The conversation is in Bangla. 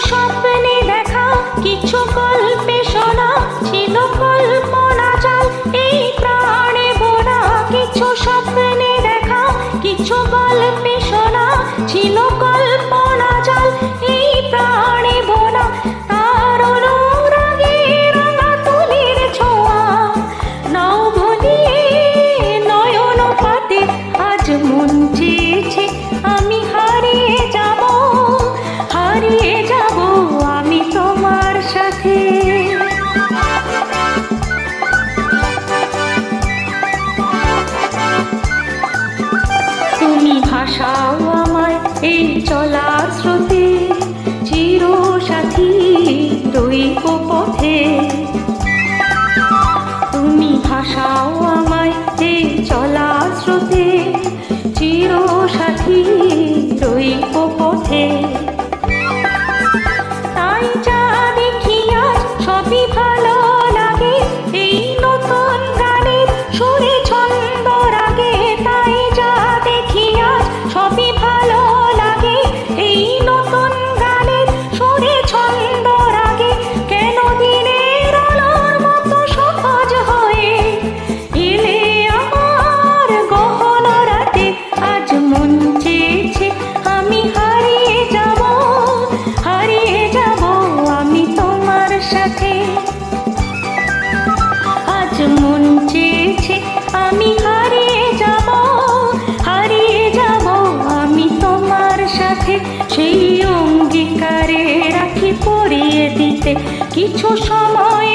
স্বপ্নে দেখা কিছু কর দাও আমায় এই চলা কাছে আমি হারিয়ে যাব হারিয়ে যাব, আমি তোমার সাথে সেই অঙ্গীকারে রাখি পরিয়ে দিতে। কিছু সময়